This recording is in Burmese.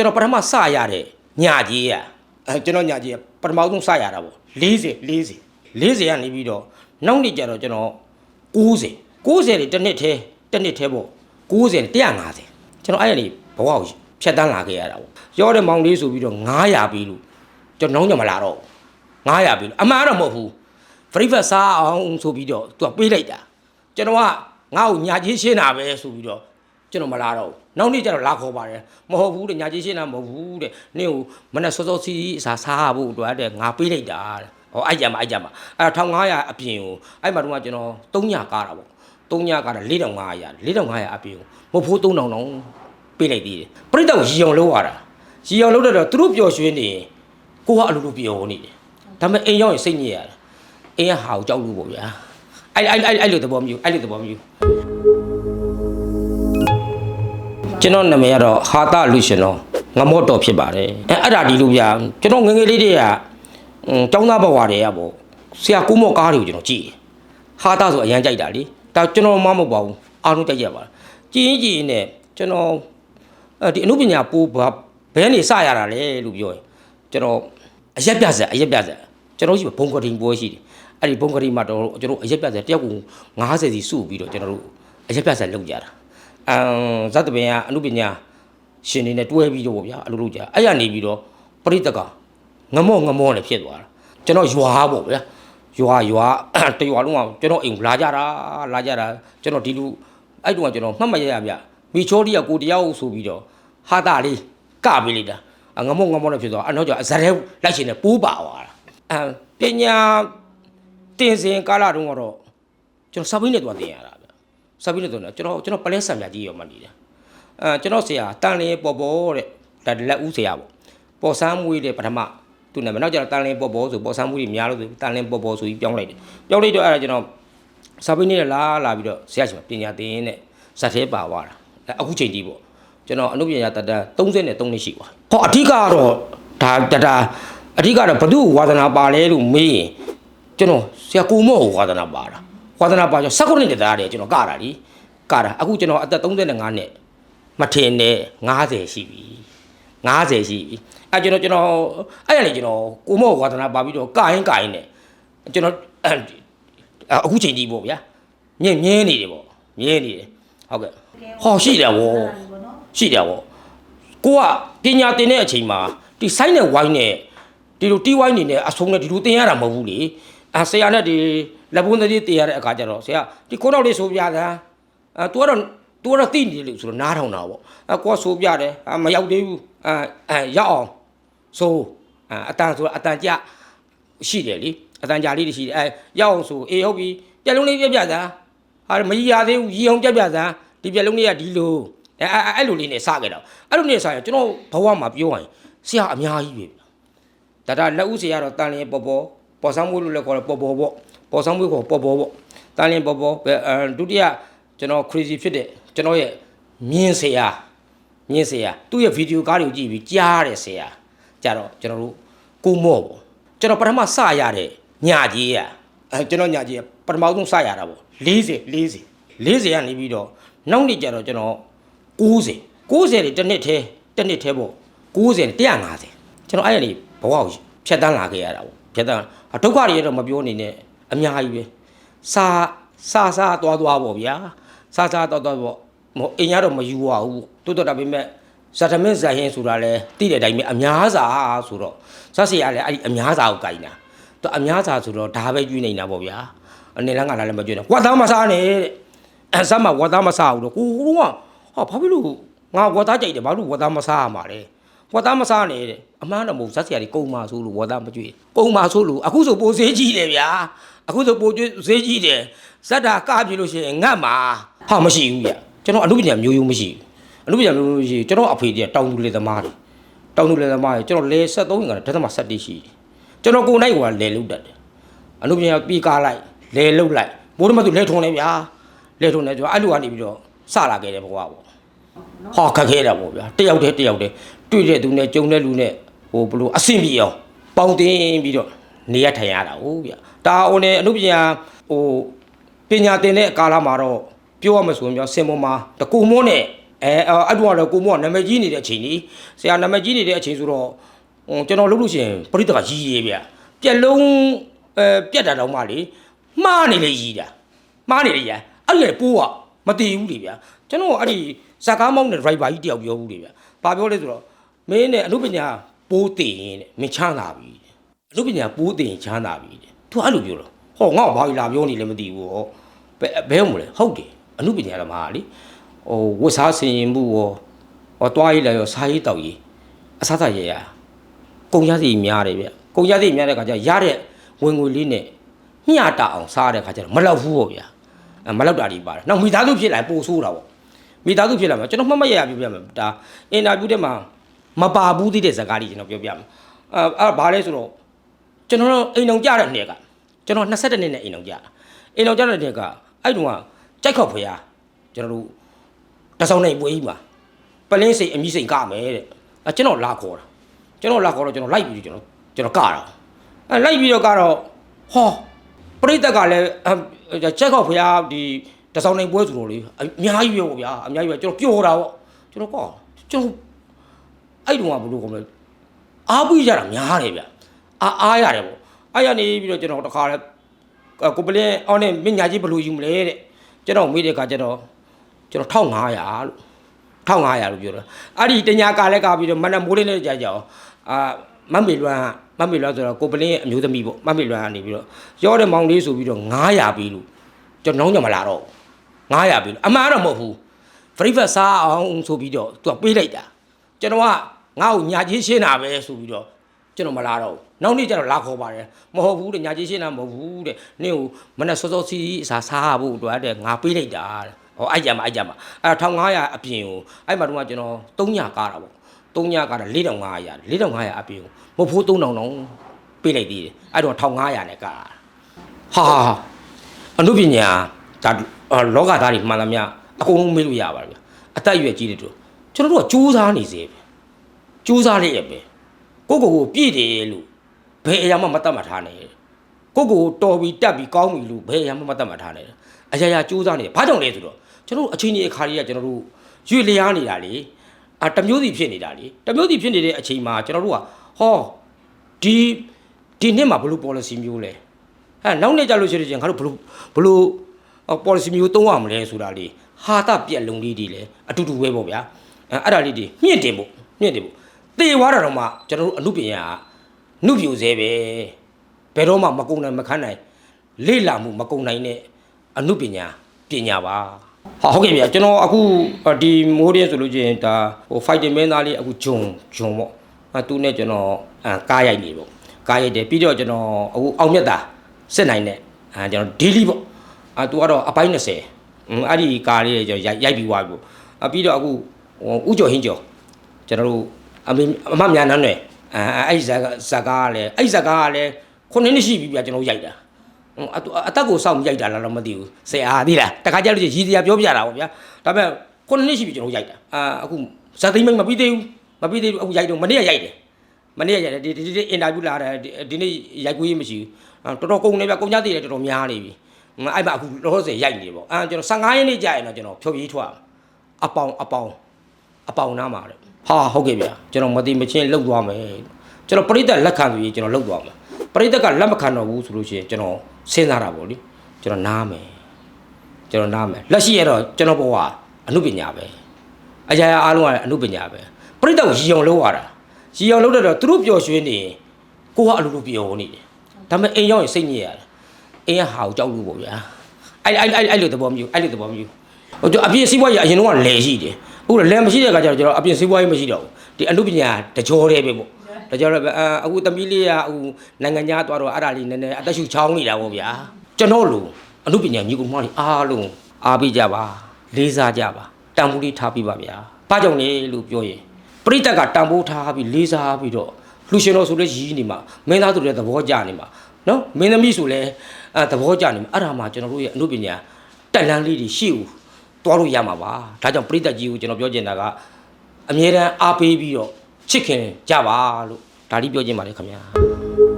ကျွန်တော်ပထမစရတဲ့ညာကြီးอ่ะအဲကျွန်တော်ညာကြီးကပထမဆုံးစရတာပေါ့40 40 40ကနေပြီးတော့နောက်နေ့ကျတော့ကျွန်တော်90 90တွေတစ်နှစ်ထဲတစ်နှစ်ထဲပေါ့90 150ကျွန်တော်အဲ့ရနေဘဝကိုဖြတ်တန်းလာခဲ့ရတာပေါ့ရောတဲ့မောင်လေးဆိုပြီးတော့900ပြီလို့ကျွန်တော်နှောင်းညမလာတော့ဘူး900ပြီလို့အမှန်တော့မဟုတ်ဘူး breakfast စားအောင်ဆိုပြီးတော့သူကပေးလိုက်တာကျွန်တော်ကငါ့ကိုညာကြီးရှင်းတာပဲဆိုပြီးတော့ ကျွန်တော်မလာတော့ဘူးနောက်နေ့ကျတော့လာခေါ်ပါတယ်မဟုတ်ဘူးတဲ့ညာကြီးရှင်းတာမဟုတ်ဘူးတဲ့နင့်ကိုမနဲ့စောစောစီးအစားစားဖို့အတွက်တဲ့ငါပေးလိုက်တာတဲ့ဟောအဲ့ကြမှာအဲ့ကြမှာအဲ့1500အပြင်ကိုအဲ့မှာတော့ကျွန်တော်3ညကားတာပေါ့3ညကားတာ4500 4500အပြင်ကိုမဟုတ်ဘူး3000တောင်ပေးလိုက်သေးတယ်ပြိတ္တကိုရီအောင်လုပ်ရတာရီအောင်လုပ်တော့သူတို့ပျော်ရွှင်နေရင်ကိုကအလိုလိုပျော်နေတယ်ဒါပေမဲ့အိမ်ရောက်ရင်စိတ်ညစ်ရတယ်အင်းကဟာကိုကြောက်လို့ပေါ့ဗျာအဲ့အဲ့အဲ့အဲ့လိုသဘောမျိုးအဲ့လိုသဘောမျိုး ကျွန်တော်နာမည်ကတော့ဟာတာလူရှင်တော်ငမော့တော်ဖြစ်ပါတယ်အဲအဲ့ဒါဒီလိုဗျာကျွန်တော်ငယ်ငယ်လေးတွေကอืมကျောင်းသားဘဝတွေကပေါ့ဆရာကိုမော့ကားတွေကိုကျွန်တော်ကြည့်တယ်ဟာတာဆိုအရန်ကြိုက်တာလေဒါကျွန်တော်မှမဟုတ်ပါဘူးအားလုံးကြိုက်ကြပါလားကြည်ရင်ကြည်ရင်နဲ့ကျွန်တော်အဲဒီအမှုပညာပိုးဘာဘဲနေစရတာလေလို့ပြောရင်ကျွန်တော်အရက်ပြဆက်အရက်ပြဆက်ကျွန်တော်ရှိဘုံကတိန်ပွဲရှိတယ်အဲ့ဒီဘုံကတိန်မှာတော့ကျွန်တော်အရက်ပြဆက်တယောက်ကို90စီစုပြီးတော့ကျွန်တော်တို့အရက်ပြဆက်လုပ်ကြတာ အမ်ဇတ်တပင်ကအမှုပညာရှင်နေနဲ့တွဲပြီးတော့ဗောဗျာအလုပ်လုပ်ကြအဲ့ရနေပြီးတော့ပရိသတ်ကငမော့ငမော့နဲ့ဖြစ်သွားတာကျွန်တော်ရွာပေါ့ဗျာရွာရွာတရွာလုံးကကျွန်တော်အိမ်ကိုလာကြတာလာကြတာကျွန်တော်ဒီလူအဲ့တုန်းကကျွန်တော်မှတ်မရရဗျမီချောဒီကကိုတယောက်ဆိုပြီးတော့ဟာတာလေးကပေးလိုက်တာအငမော့ငမော့နဲ့ဖြစ်သွားအနောက်ကျအဇရဲလိုက်ရှင်နဲ့ပိုးပါသွားတာအမ်ပညာတင်စင်ကာလတုန်းကတော့ကျွန်တော်စပိတ်နဲ့သွားတင်ရတာ ဗျစပိတ်နဲ့သွားတယ်ကျွန်တော်ကျွန်တော်ပလဲဆံမြကြီးရောမှနေတယ်အဲကျွန်တော်ဆရာတန်လင်းပေါ်ပေါ်တဲ့ဒါလက်ဦးဆရာပေါ့ပေါ်ဆန်းမွေးတဲ့ပထမသူနာမည်နောက်ကျတော့တန်လင်းပေါ်ပေါ်ဆိုပေါ်ဆန်းမွေးတွေများလို့ဆိုတန်လင်းပေါ်ပေါ်ဆိုပြီးပြောင်းလိုက်တယ်ပြောင်းလိုက်တော့အဲ့ဒါကျွန်တော်စာပိတ်နဲ့လာလာပြီးတော့ဆရာရှင်ပညာသင်တဲ့ဇတ်သေးပါသွားတာအဲအခုချိန်ကြီးပေါ့ကျွန်တော်အနုပညာတတန်း33နှစ်ရှိပါဟောအဓိကကတော့ဒါတတာအဓိကတော့ဘု து ဝါသနာပါလဲလို့မေးရင်ကျွန်တော်ဆရာကိုမော့ကိုဝါသနာပါတာ ဝါသနာပါကျွန်တော်16နှစ်တရားတယ်ကျွန်တော်ကတာလीကတာအခုကျွန်တော်အသက်35နှစ်မထင်နဲ့90ရှိပြီ90ရှိပြီအဲကျွန်တော်ကျွန်တော်အဲ့ရလေကျွန်တော်ကိုမော့ဝါသနာပါပြီးတော့ကရင်ကရင်နဲ့ကျွန်တော်အဲ့အခုချိန်ကြီးပေါ့ဗျာမြင်မြင်းနေတယ်ပေါ့မြင်းနေတယ်ဟုတ်ကဲ့ဟောရှိတယ်ဗောရှိတယ်ဗောကိုကပညာသင်တဲ့အချိန်မှာဒီဆိုင်းနဲ့ဝိုင်းနဲ့ဒီလိုတီးဝိုင်းနေနဲ့အဆုံးနဲ့ဒီလိုသင်ရတာမဟုတ်ဘူးလေအဲဆရာနဲ့ဒီ လက်ပွန်းသေးတင်ရတဲ့အခါကျတော့ဆရာဒီကိုတော့လေးဆိုပြတာအဲ तू ကတော့ तू ကတော့သိနေတယ်လို့ဆိုတော့နားထောင်တာပေါ့အဲကိုကဆိုပြတယ်အဲမရောက်သေးဘူးအဲအဲရောက်အောင်ဆိုအဲအတန်ဆိုအတန်ကြရှိတယ်လေအတန်ကြလေးတွေရှိတယ်အဲရောက်အောင်ဆိုအေးဟုတ်ပြီပြက်လုံးလေးပြက်ပြတာဟာမကြီးရသေးဘူးရီအောင်ပြက်ပြတာဒီပြက်လုံးလေးကဒီလိုအဲအဲအဲ့လိုလေးနဲ့စခဲ့တော့အဲ့လိုနဲ့စရင်ကျွန်တော်ဘဝမှာပြောရင်ဆရာအများကြီးပဲဒါဒါလက်ဦးဆရာတော့တန်လင်းပေါ်ပေါ်ပေါ်ဆောင်မှုလို့လည်းခေါ်တယ်ပေါ်ပေါ်ပေါ့ ပေါ်ဆောင်မှုခေါ်ပေါ်ပေါ်ပေါ့တန်လင်းပေါ်ပေါ်အဲဒုတိယကျွန်တော် crazy ဖြစ်တဲ့ကျွန်တော်ရဲ့မြင်ဆရာမြင်ဆရာသူ့ရဲ့ဗီဒီယိုကားတွေကိုကြည့်ပြီးကြားတယ်ဆရာကြတော့ကျွန်တော်တို့ကိုမော့ပေါ့ကျွန်တော်ပထမစရတဲ့ညာကြီးอ่ะအဲကျွန်တော်ညာကြီးကပထမဆုံးစရတာပေါ့40 40 40ကနေပြီးတော့နောက်နေ့ကျတော့ကျွန်တော်90 90တွေတစ်နှစ်ထဲတစ်နှစ်ထဲပေါ့90 150ကျွန်တော်အဲ့ရနေဘဝကိုဖြတ်တန်းလာခဲ့ရတာပေါ့ဖြတ်တန်းအဒုက္ခတွေတော့မပြောနေနဲ့ အများကြီးပဲစာစာစာသွားသွားပေါ့ဗျာစာစာသွားသွားပေါ့မဟုတ်အိမ်ရတော့မယူပါဘူးတိုးတော့ဒါပေမဲ့ဇာတမင်းဇာဟင်းဆိုတာလဲတိတဲ့အတိုင်းပဲအများစာဆိုတော့ဇက်စီရလဲအဲ့ဒီအများစာကိုကြိုင်တာသူအများစာဆိုတော့ဒါပဲကျွေးနေတာပေါ့ဗျာအနေလန်းကလည်းမကျွေးနဲ့ဝတ်သားမစားနဲ့တဲ့အစမ်းမှာဝတ်သားမစားဘူးတော့ကိုကတော့ဟာဘာဖြစ်လို့ငါဝတ်သားကြိုက်တယ်ဘာလို့ဝတ်သားမစားရမှာလဲ ဝတ်သားမစားနဲ့တဲ့အမှန်တော့မဟုတ်ဇက်စီရတွေကုံမာဆိုလို့ဝတ်သားမကျွေးကုံမာဆိုလို့အခုဆိုပိုသေးကြီးတယ်ဗျာအခုဆိုပိုကျွေးသေးကြီးတယ်ဇက်တာကပြလို့ရှိရင်ငတ်မှာဟာမရှိဘူးဗျကျွန်တော်အမှုပညာမျိုးရိုးမရှိဘူးအလုပ်ပြန်လို့ရှိရင်ကျွန်တော်အဖေကြီးကတောင်သူလေသမားတွေတောင်သူလေသမားတွေကျွန်တော်လေ73ကဓာတ်မ71ရှိတယ်ကျွန်တော်ကိုယ်နိုင်ကလေလုတ်တတ်တယ်အလုပ်ပြန်ပြေးကားလိုက်လေလုတ်လိုက်ဘိုးတော်မသူလေထုံနေဗျာလေထုံနေကျွန်တော်အဲ့လိုကနေပြီးတော့စလာခဲ့တယ်ဘဝပေါ့ဟောခက်ခဲတာပေါ့ဗျာတယောက်တည်းတယောက်တည်း တွေ့တဲ့သူနဲ့ကြုံတဲ့လူနဲ့ဟိုဘလို့အဆင်ပြေအောင်ပေါင်းတင်ပြီးတော့နေရထိုင်ရတာဟုတ်ဗျာဒါဟိုနေအလုပ်ပြန်ဟိုပညာသင်တဲ့ကာလမှာတော့ပြောရမဆိုရင်ပြောစင်ပေါ်မှာတကူမိုးနဲ့အဲအဲ့တော့ကတော့ကိုမောကနာမည်ကြီးနေတဲ့အချိန်ကြီးဆရာနာမည်ကြီးနေတဲ့အချိန်ဆိုတော့ဟိုကျွန်တော်လုပ်လို့ရှိရင်ပရိသတ်ကကြီးရေးဗျပြက်လုံးအဲပြက်တာတော့မှလေမှားနေလေကြီးတာမှားနေလေရအဲ့လေပိုးကမတည်ဘူးလေဗျကျွန်တော်အဲ့ဒီဇာကားမောင်းတဲ့ driver ကြီးတယောက်ပြောဘူးလေဗျဘာပြောလဲဆိုတော့ မင်းနဲ့အမှုပညာပိုးတည်ရင်တဲ့မင်းချမ်းသာပြီတဲ့အမှုပညာပိုးတည်ရင်ချမ်းသာပြီတဲ့သူအဲ့လိုပြောတော့ဟောငါ့ဘာကြီးလာပြောနေလဲမသိဘူးဟောဘယ်ဘဲမလဲဟုတ်တယ်အမှုပညာတော့မှာလေဟိုဝတ်စားဆင်ရင်မှုရောဟောတွားရည်လည်းရောစားရည်တောက်ရည်အစားစားရရကုန်ရစီများတယ်ဗျကုန်ရစီများတဲ့ခါကျရတဲ့ဝင်ငွေလေးနဲ့မျှတအောင်စားတဲ့ခါကျတော့မလောက်ဘူးပေါ့ဗျာအဲမလောက်တာတွေပါတယ်နောက်မိသားစုဖြစ်လာပိုဆိုးတာပေါ့မိသားစုဖြစ်လာမှာကျွန်တော်မှတ်မရရပြောပြမယ်ဒါအင်တာဗျူးထဲမှာ မပါဘူးသေးတဲ့ဇာတ်ကားလေးကျွန်တော်ပြောပြမယ်အဲအဲ့ဘာလဲဆိုတော့ကျွန်တော်တို့အိမ်အောင်ကြတဲ့နေ့ကကျွန်တော်22နှစ်နဲ့အိမ်အောင်ကြတာအိမ်အောင်ကြတဲ့နေ့ကအဲ့တုန်းကကြိုက်ခောက်ဖွေရကျွန်တော်တို့တဆောင်နိုင်ပွဲကြီးမှာပလင်းစိတ်အမိစိတ်ကမယ်တဲ့အဲကျွန်တော်လာခေါ်တာကျွန်တော်လာခေါ်တော့ကျွန်တော်လိုက်ပြီးကျွန်တော်ကျွန်တော်ကတာအဲလိုက်ပြီးတော့ကတော့ဟောပရိသတ်ကလည်းချက်ခေါက်ဖရားဒီတဆောင်နိုင်ပွဲဆိုတော့လေအများကြီးပဲပေါ့ဗျာအများကြီးပဲကျွန်တော်ပျော်တာပေါ့ကျွန်တော်ကောကျွန်တော် အဲ့တုန်းကဘလို့ကောမလဲအားပြီးကြတာများတယ်ဗျအားအားရတယ်ပေါ့အားရနေပြီးတော့ကျွန်တော်တခါလဲကိုပလင်းအောင်းနဲ့မင်းညာကြီးဘလို့ယူမလဲတဲ့ကျွန်တော်မိတဲ့ကကျတော့ကျွန်တော်1500လို့1500လို့ပြောတာအဲ့ဒီတညာကလည်းကပြီးတော့မနက်မိုးလင်းလေးကြာကြအောင်အာမမေလွမ်းမမေလွမ်းဆိုတော့ကိုပလင်းရဲ့အမျိုးသမီးပေါ့မမေလွမ်းကနေပြီးတော့ရောတဲ့မောင်လေးဆိုပြီးတော့900ပြီလို့ကျွန်တော်နှောင်းကြမလာတော့900ပြီလို့အမှန်တော့မဟုတ်ဘူး breakfast စားအောင်ဆိုပြီးတော့သူကပေးလိုက်တာကျွန်တော်က ငါ့ကိုညာကြီးရှင်းတာပဲဆိုပြီးတော့ကျွန်တော်မလာတော့ဘူးနောက်နေ့ကျတော့လာခေါ်ပါတယ်မဟုတ်ဘူးတဲ့ညာကြီးရှင်းတာမဟုတ်ဘူးတဲ့နင့်ကိုမနေ့စောစောစီးစီးအစားစားဖို့အတွက်တဲ့ငါပေးလိုက်တာတဲ့ဟောအဲ့ကြမှာအဲ့ကြမှာအဲ့1500အပြင်ကိုအဲ့မှာတော့ကျွန်တော်300ကားတာပေါ့300ကားတာ4500 4500အပြင်ကိုမဟုတ်ဖိုး3000တောင်ပေးလိုက်သေးတယ်အဲ့တော့1500နဲ့ကားဟာအနုပညာဒါလောကသားတွေမှန်သမျှအကုန်လုံးမေးလို့ရပါဗျအသက်အရွယ်ကြီးတဲ့တို့ကျွန်တော်တို့ကကြိုးစားနေစေပဲ ကြိုးစားလေးရပဲကိုကိုကိုပြည့်တယ်လို့ဘယ်အရာမှမတတ်မှတ်ထားနဲ့ကိုကိုတော်ပြီးတက်ပြီးကောင်းပြီလို့ဘယ်အရာမှမတတ်မှတ်ထားနဲ့အရာရာကြိုးစားနေတယ်ဘာကြောင့်လဲဆိုတော့ကျွန်တော်တို့အချိန်ကြီးအခါကြီးကကျွန်တော်တို့ရွေလျားနေတာလေအတစ်မျိုးစီဖြစ်နေတာလေတစ်မျိုးစီဖြစ်နေတဲ့အချိန်မှာကျွန်တော်တို့ကဟောဒီဒီနှစ်မှာဘလို့ policy မျိုးလဲဟဲ့နောက်နေ့ကြလို့ရှိရင်ငါတို့ဘလို့ဘလို့ policy မျိုးသုံးရမလဲဆိုတာလေဟာတာပြက်လုံးလေးတွေလေအတူတူပဲပေါ့ဗျာအဲအဲ့ဒါလေးတွေမြင့်တင်ဖို့မြင့်တင်ဖို့ တေသွားတာတော့မှကျွန်တော်တို့အမှုပညာကနှုတ်ပြိုစေပဲဘယ်တော့မှမကုံနိုင်မခန်းနိုင်လေ့လာမှုမကုံနိုင်တဲ့အမှုပညာပညာပါဟာဟုတ်ကဲ့ဗျာကျွန်တော်အခုဒီမိုးရဲဆိုလို့ချင်းဒါဟို fighting မင်းသားလေးအခုဂျုံဂျုံပေါ့အဲသူနဲ့ကျွန်တော်အဲကားရိုက်နေပေါ့ကားရိုက်တယ်ပြီးတော့ကျွန်တော်အခုအောင်မြတ်တာစစ်နိုင်တဲ့အဲကျွန်တော် daily ပေါ့အဲသူကတော့အပိုင်း20อืมအဲ့ဒီကားလေးတွေကျွန်တော်ရိုက်ရိုက်ပြီးသွားပြီပေါ့အပြီးတော့အခုဟိုဥကျော်ဟင်းကျော်ကျွန်တော်တို့ အမေအမမြန်နန်းနယ်အဲအဲ့ဒီဇာဇာကားကလည်းအဲ့ဒီဇာကားကလည်းခုနှစ်နှစ်ရှိပြီဗျာကျွန်တော်ရိုက်တာဟိုအတူအတက်ကိုစောင့်ရိုက်တာလားတော့မသိဘူးဆရာသိလားတခါကြလို့ရှိရင်ရည်စရာပြောပြတာပေါ့ဗျာဒါပေမဲ့ခုနှစ်နှစ်ရှိပြီကျွန်တော်ရိုက်တာအာအခုဇာသိမ်းမိတ်မပြီးသေးဘူးမပြီးသေးဘူးအခုရိုက်တော့မနေ့ကရိုက်တယ်မနေ့ကရိုက်တယ်ဒီဒီဒီအင်တာဗျူးလာတယ်ဒီနေ့ရိုက်ကူးရေးမရှိဘူးတော်တော်ကုန်နေဗျကုန်ကြသေးတယ်တော်တော်များနေပြီအဲ့မှာအခုလောလောဆယ်ရိုက်နေပေါ့အာကျွန်တော်15ရက်နေ့ကြာရင်တော့ကျွန်တော်ဖြုတ်ရေးထွက်အပေါင်အပေါင် အပေါင်နားမှာတဲ့ဟာဟုတ်ကဲ့ဗျာကျွန်တော်မတိမချင်းလှုပ်သွားမယ်ကျွန်တော်ပရိသတ်လက်ခံပြီးကျွန်တော်လှုပ်သွားမယ်ပရိသတ်ကလက်မခံတော့ဘူးဆိုလို့ရှိရင်ကျွန်တော်စဉ်းစားတာပေါ့လေကျွန်တော်နားမယ်ကျွန်တော်နားမယ်လက်ရှိရတော့ကျွန်တော်ဘဝအမှုပညာပဲအရာရာအားလုံးကအမှုပညာပဲပရိသတ်ကိုရည်အောင်လုပ်ရတာရည်အောင်လုပ်တဲ့တော့သူတို့ပျော်ရွှင်နေရင်ကိုကအလိုလိုပျော်နေတယ်ဒါပေမဲ့အိမ်ရောက်ရင်စိတ်ညစ်ရတယ်အိမ်ကဟာကိုကြောက်လို့ပေါ့ဗျာအဲ့အဲ့အဲ့အဲ့လိုသဘောမျိုးအဲ့လိုသဘောမျိုးဟိုကျွန်တော်အပြင်စီးပွားရေးအရင်တော့လဲရှိတယ် အခုလဲမရှိတဲ့အခါကျတော့ကျွန်တော်အပြင်စီးပွားရေးမရှိတော့ဘူးဒီအမှုပညာတကြောတည်းပဲပေါ့ဒါကြောင့်လည်းပဲအာအခုသမီးလေးကအခုနိုင်ငံခြားသွားတော့အဲ့ဒါလေးနည်းနည်းအသက်ရှူချောင်းနေတာပေါ့ဗျာကျွန်တော်လိုအမှုပညာညီကောင်မလေးအားလုံးအားပေးကြပါလေးစားကြပါတန်ဖိုးလေးထားပေးပါဗျာဘာကြောင့်လဲလို့ပြောရင်ပရိသတ်ကတန်ဖိုးထားပြီးလေးစားပြီးတော့လူရှင်တော်ဆိုလဲရည်နေမှာမင်းသားဆိုလဲသဘောကျနေမှာနော်မင်းသမီးဆိုလဲအဲသဘောကျနေမှာအဲ့ဒါမှကျွန်တော်တို့ရဲ့အမှုပညာတက်လန်းလေးတွေရှိဦး သွားလို့ရမှာပါဒါကြောင့်ပရိသတ်ကြီးကိုကျွန်တော်ပြောချင်တာကအမြဲတမ်းအားပေးပြီးတော့ချစ်ခင်ကြပါလို့ဒါလေးပြောချင်ပါတယ်ခင်ဗျာ